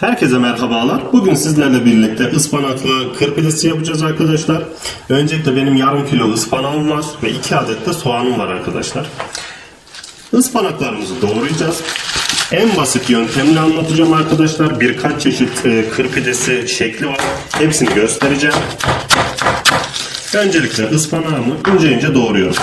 Herkese merhabalar. Bugün sizlerle birlikte ıspanaklı kır yapacağız arkadaşlar. Öncelikle benim yarım kilo ıspanağım var ve 2 adet de soğanım var arkadaşlar. Ispanaklarımızı doğrayacağız. En basit yöntemle anlatacağım arkadaşlar. Birkaç çeşit e, kır pidesi şekli var. Hepsini göstereceğim. Öncelikle ıspanağımı ince ince doğruyorum.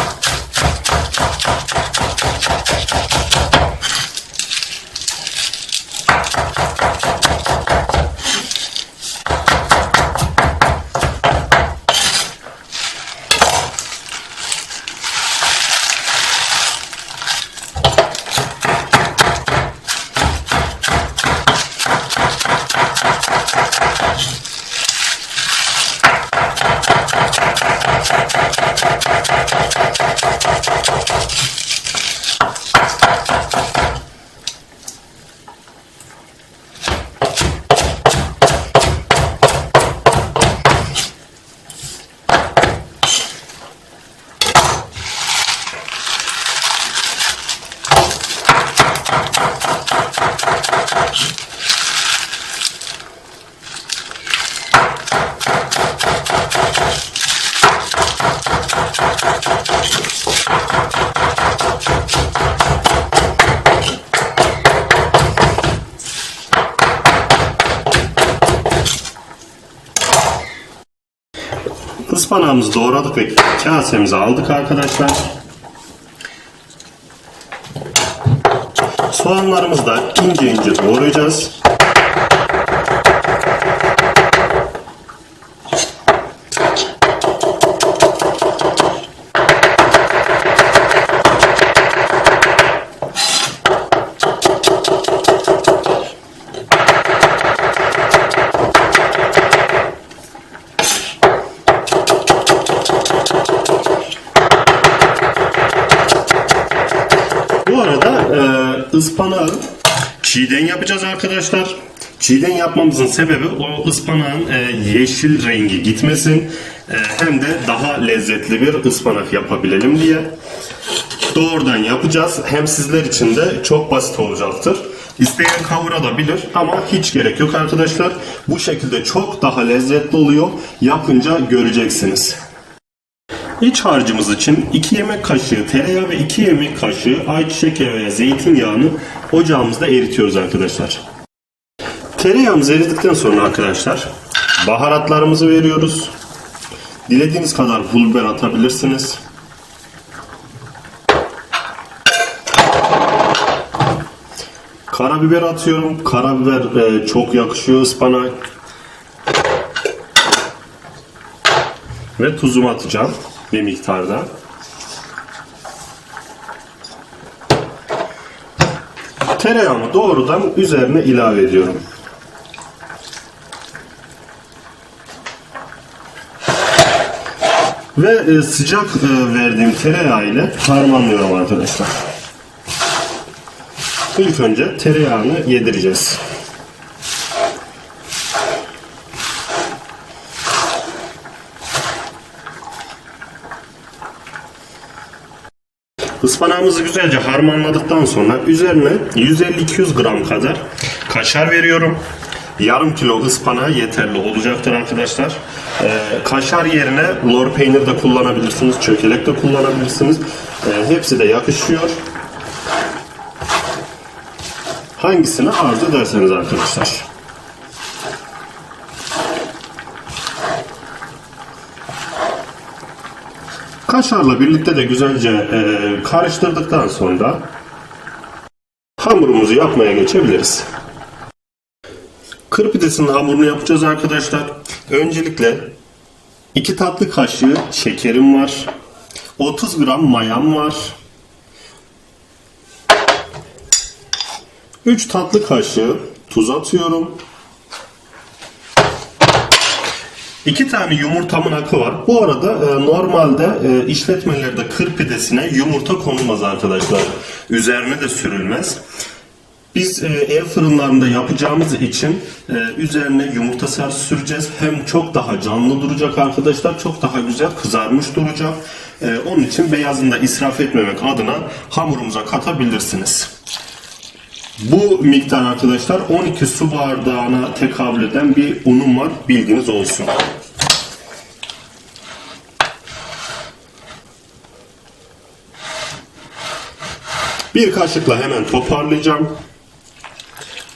Ispanağımızı doğradık ve kasemize aldık arkadaşlar. Soğanlarımızı da ince ince doğrayacağız. Bu arada e, ıspanağı çiğden yapacağız arkadaşlar. Çiğden yapmamızın sebebi o ıspanağın e, yeşil rengi gitmesin. E, hem de daha lezzetli bir ıspanak yapabilelim diye. Doğrudan yapacağız. Hem sizler için de çok basit olacaktır. İsteyen kavurabilir ama hiç gerek yok arkadaşlar. Bu şekilde çok daha lezzetli oluyor. Yapınca göreceksiniz. İç harcımız için 2 yemek kaşığı tereyağı ve 2 yemek kaşığı ayçiçek yağı veya zeytinyağını ocağımızda eritiyoruz arkadaşlar. Tereyağımız eridikten sonra arkadaşlar baharatlarımızı veriyoruz. Dilediğiniz kadar pul biber atabilirsiniz. Karabiber atıyorum. Karabiber e, çok yakışıyor ıspanağa. Ve tuzumu atacağım bir miktarda. Tereyağımı doğrudan üzerine ilave ediyorum. Ve e, sıcak e, verdiğim tereyağı ile harmanlıyorum arkadaşlar. İlk önce tereyağını yedireceğiz. Ispanağımızı güzelce harmanladıktan sonra üzerine 150-200 gram kadar kaşar veriyorum. Yarım kilo ıspanağı yeterli olacaktır arkadaşlar. Ee, kaşar yerine lor peynir de kullanabilirsiniz, çökelek de kullanabilirsiniz. Ee, hepsi de yakışıyor. Hangisini arzu ederseniz arkadaşlar. Kaşarla birlikte de güzelce e, karıştırdıktan sonra hamurumuzu yapmaya geçebiliriz. Kır pidesinin hamurunu yapacağız arkadaşlar. Öncelikle 2 tatlı kaşığı şekerim var. 30 gram mayam var. 3 tatlı kaşığı tuz atıyorum. 2 tane yumurtamın akı var. Bu arada e, normalde e, işletmelerde kır pidesine yumurta konulmaz arkadaşlar. Üzerine de sürülmez. Biz e, ev fırınlarında yapacağımız için e, üzerine yumurta sarısı süreceğiz. Hem çok daha canlı duracak arkadaşlar. Çok daha güzel kızarmış duracak. E, onun için beyazını da israf etmemek adına hamurumuza katabilirsiniz. Bu miktar arkadaşlar 12 su bardağına tekabül eden bir unum var. Bilginiz olsun. Bir kaşıkla hemen toparlayacağım.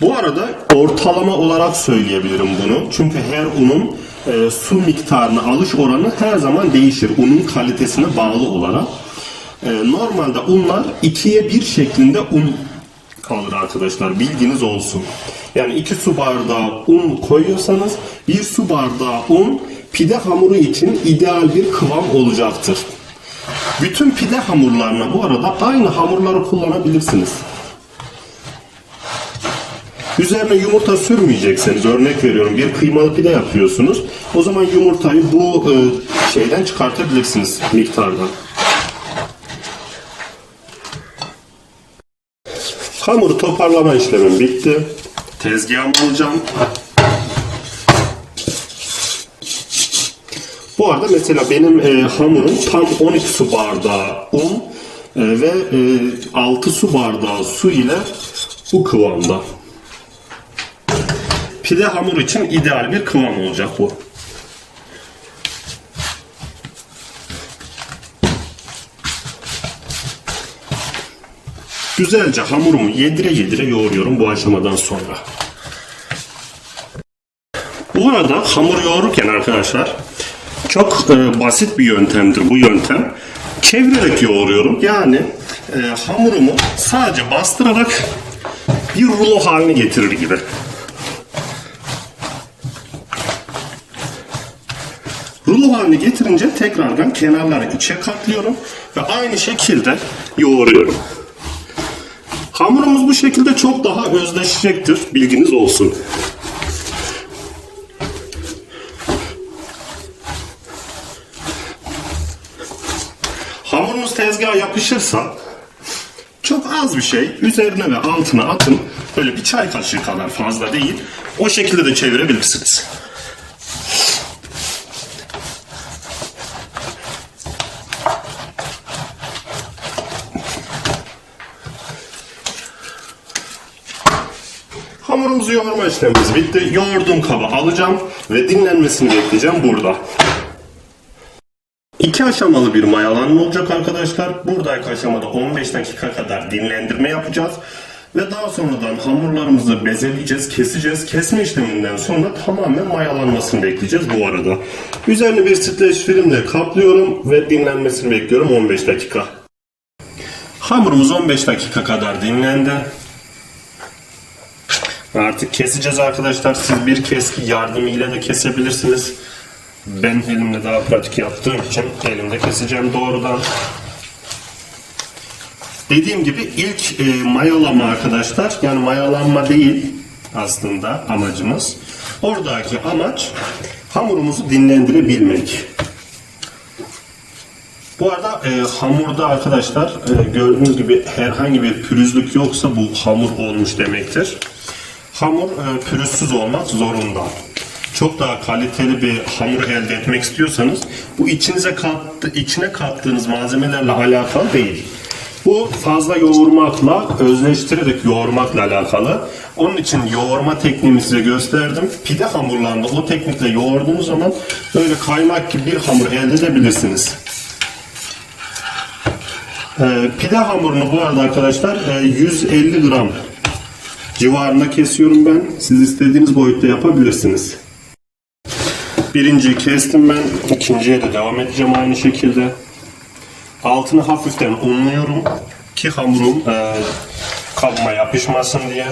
Bu arada ortalama olarak söyleyebilirim bunu. Çünkü her unun e, su miktarını alış oranı her zaman değişir. Unun kalitesine bağlı olarak. E, normalde unlar ikiye bir şeklinde un kalır arkadaşlar. Bilginiz olsun. Yani iki su bardağı un koyuyorsanız bir su bardağı un pide hamuru için ideal bir kıvam olacaktır. Bütün pide hamurlarına bu arada aynı hamurları kullanabilirsiniz. Üzerine yumurta sürmeyecekseniz örnek veriyorum bir kıymalı pide yapıyorsunuz. O zaman yumurtayı bu e, şeyden çıkartabilirsiniz miktardan. Hamuru toparlama işlemim bitti. Tezgahımı alacağım. Bu arada mesela benim e, hamurum tam 12 su bardağı un e, ve e, 6 su bardağı su ile bu kıvamda. Pide hamur için ideal bir kıvam olacak bu. Güzelce hamurumu yedire yedire yoğuruyorum bu aşamadan sonra. Bu arada hamur yoğururken arkadaşlar çok e, basit bir yöntemdir bu yöntem. Çevirerek yoğuruyorum. Yani e, hamurumu sadece bastırarak bir rulo haline getirir gibi. Rulo haline getirince tekrardan kenarları içe katlıyorum ve aynı şekilde yoğuruyorum. Hamurumuz bu şekilde çok daha özleşecektir. Bilginiz olsun. Hamurunuz tezgaha yapışırsa çok az bir şey üzerine ve altına atın. Böyle bir çay kaşığı kadar fazla değil. O şekilde de çevirebilirsiniz. Yoğurma işlemimiz bitti. Yoğurduğum kaba alacağım ve dinlenmesini bekleyeceğim burada. İki aşamalı bir mayalanma olacak arkadaşlar. Buradaki aşamada 15 dakika kadar dinlendirme yapacağız. Ve daha sonradan hamurlarımızı bezeleyeceğiz, keseceğiz. Kesme işleminden sonra tamamen mayalanmasını bekleyeceğiz bu arada. Üzerine bir streç filmle kaplıyorum ve dinlenmesini bekliyorum 15 dakika. Hamurumuz 15 dakika kadar dinlendi. Artık keseceğiz arkadaşlar. Siz bir keski yardımıyla da kesebilirsiniz. Ben elimle daha pratik yaptığım için elimde keseceğim doğrudan. Dediğim gibi ilk e, mayalama arkadaşlar. Yani mayalanma değil aslında amacımız. Oradaki amaç hamurumuzu dinlendirebilmek. Bu arada e, hamurda arkadaşlar e, gördüğünüz gibi herhangi bir pürüzlük yoksa bu hamur olmuş demektir. Hamur e, pürüzsüz olmak zorunda. Çok daha kaliteli bir hamur elde etmek istiyorsanız bu içinize kattı, içine kattığınız malzemelerle alakalı değil. Bu fazla yoğurmakla, özleştirerek yoğurmakla alakalı. Onun için yoğurma tekniğimi size gösterdim. Pide hamurlarında o teknikle yoğurduğunuz zaman böyle kaymak gibi bir hamur elde edebilirsiniz. Ee, pide hamurunu bu arada arkadaşlar e, 150 gram civarında kesiyorum ben. Siz istediğiniz boyutta yapabilirsiniz. Birinciyi kestim ben. İkinciye de devam edeceğim aynı şekilde. Altını hafiften unluyorum ki hamurum e, kabıma yapışmasın diye.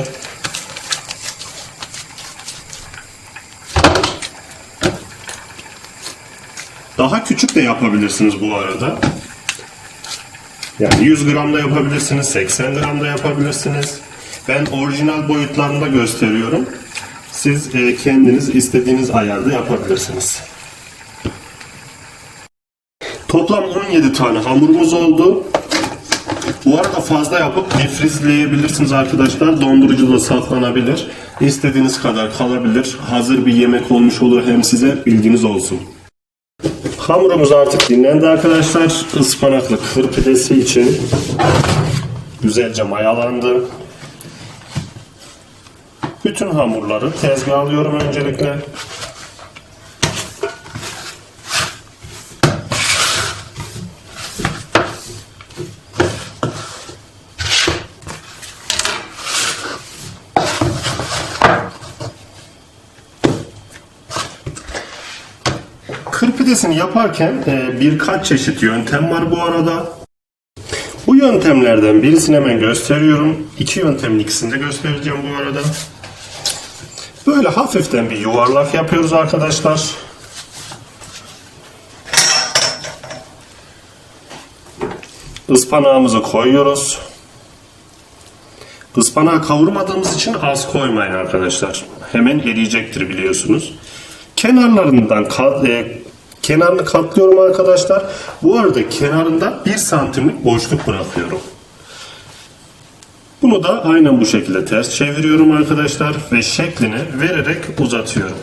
Daha küçük de yapabilirsiniz bu arada. Yani 100 gram da yapabilirsiniz, 80 gram da yapabilirsiniz. Ben orijinal boyutlarında gösteriyorum. Siz e, kendiniz istediğiniz ayarda yapabilirsiniz. Toplam 17 tane hamurumuz oldu. Bu arada fazla yapıp difrizleyebilirsiniz arkadaşlar. Dondurucuda saklanabilir. İstediğiniz kadar kalabilir. Hazır bir yemek olmuş olur hem size bilginiz olsun. Hamurumuz artık dinlendi arkadaşlar. Ispanaklı kır pidesi için güzelce mayalandı. Bütün hamurları tezgaha alıyorum öncelikle. Kır pidesini yaparken e, birkaç çeşit yöntem var bu arada. Bu yöntemlerden birisini hemen gösteriyorum. İki yöntemin ikisini de göstereceğim bu arada. Böyle hafiften bir yuvarlak yapıyoruz arkadaşlar. Ispanağımızı koyuyoruz. Ispanağı kavurmadığımız için az koymayın arkadaşlar. Hemen eriyecektir biliyorsunuz. Kenarlarından e, kenarını katlıyorum arkadaşlar. Bu arada kenarında 1 santimlik boşluk bırakıyorum. Bunu da aynen bu şekilde ters çeviriyorum arkadaşlar ve şeklini vererek uzatıyorum.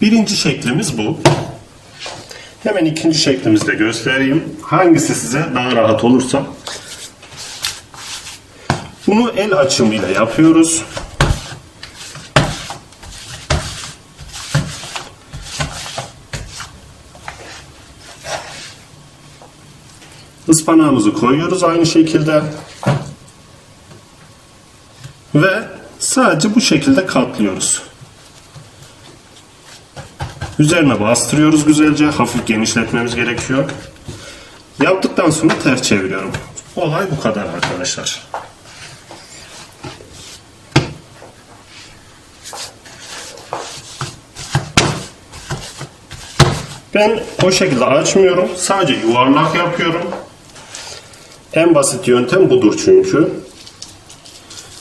Birinci şeklimiz bu. Hemen ikinci şeklimizi de göstereyim. Hangisi size daha rahat olursa. Bunu el açımıyla yapıyoruz. Ispanağımızı koyuyoruz aynı şekilde. Ve sadece bu şekilde katlıyoruz. Üzerine bastırıyoruz güzelce. Hafif genişletmemiz gerekiyor. Yaptıktan sonra ters çeviriyorum. Olay bu kadar arkadaşlar. Ben o şekilde açmıyorum. Sadece yuvarlak yapıyorum. En basit yöntem budur çünkü.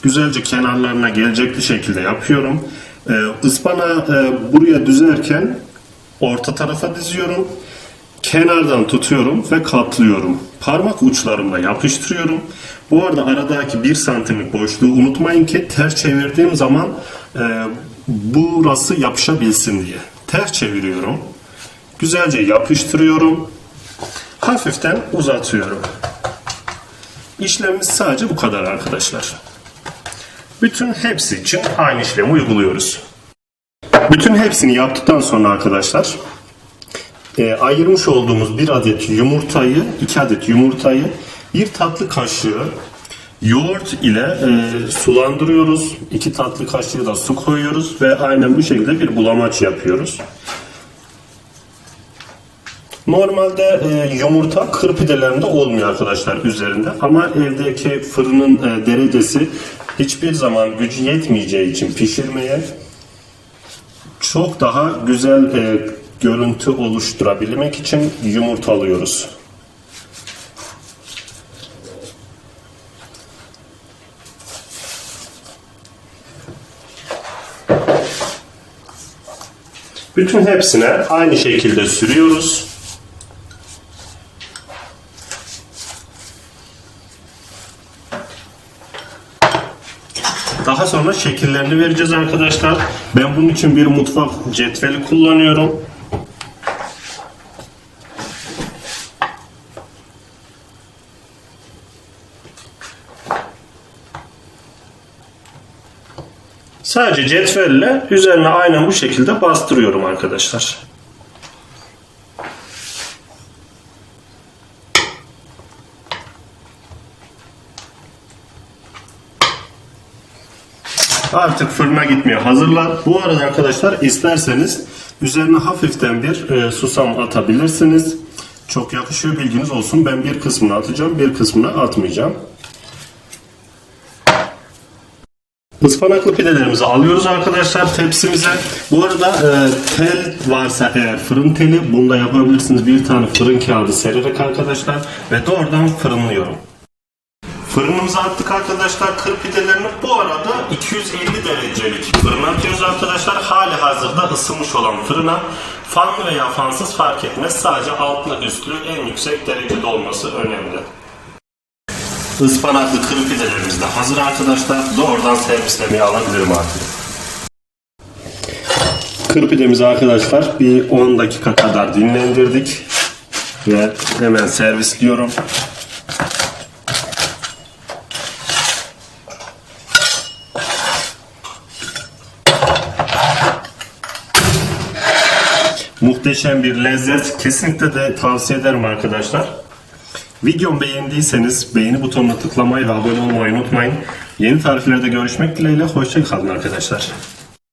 Güzelce kenarlarına gelecek bir şekilde yapıyorum. Ee, ıspanağı e, buraya düzerken orta tarafa diziyorum. Kenardan tutuyorum ve katlıyorum. Parmak uçlarımla yapıştırıyorum. Bu arada aradaki bir santimlik boşluğu unutmayın ki ters çevirdiğim zaman e, burası yapışabilsin diye. Ters çeviriyorum. Güzelce yapıştırıyorum. Hafiften uzatıyorum. İşlemimiz sadece bu kadar arkadaşlar. Bütün hepsi için aynı işlemi uyguluyoruz. Bütün hepsini yaptıktan sonra arkadaşlar e, ayırmış olduğumuz bir adet yumurtayı, iki adet yumurtayı bir tatlı kaşığı yoğurt ile e, sulandırıyoruz. İki tatlı kaşığı da su koyuyoruz ve aynen bu şekilde bir bulamaç yapıyoruz. Normalde e, yumurta kır pidelerinde olmuyor arkadaşlar üzerinde ama evdeki fırının e, derecesi hiçbir zaman gücü yetmeyeceği için pişirmeye çok daha güzel e, görüntü oluşturabilmek için yumurta alıyoruz. Bütün hepsine aynı şekilde sürüyoruz. Daha sonra şekillerini vereceğiz arkadaşlar. Ben bunun için bir mutfak cetveli kullanıyorum. Sadece cetvelle üzerine aynen bu şekilde bastırıyorum arkadaşlar. Artık fırına gitmeye hazırlar. Bu arada arkadaşlar isterseniz üzerine hafiften bir e, susam atabilirsiniz. Çok yakışıyor bilginiz olsun. Ben bir kısmını atacağım, bir kısmını atmayacağım. Ispanaklı pidelerimizi alıyoruz arkadaşlar tepsimize. Bu arada e, tel varsa eğer fırın teli bunu da yapabilirsiniz. Bir tane fırın kağıdı sererek arkadaşlar ve doğrudan fırınlıyorum. Fırınımıza attık arkadaşlar kır pidelerini. Bu arada 250 derecelik fırına atıyoruz arkadaşlar. Hali hazırda ısınmış olan fırına fanlı veya fansız fark etmez. Sadece altlı üstlü en yüksek derecede olması önemli. Ispanaklı kır pidelerimiz de hazır arkadaşlar. Doğrudan servislemeye alabilirim artık. Kır pidemizi arkadaşlar bir 10 dakika kadar dinlendirdik. Ve hemen servisliyorum. Muhteşem bir lezzet. Kesinlikle de tavsiye ederim arkadaşlar. Videomu beğendiyseniz beğeni butonuna tıklamayı ve abone olmayı unutmayın. Yeni tariflerde görüşmek dileğiyle. Hoşçakalın arkadaşlar.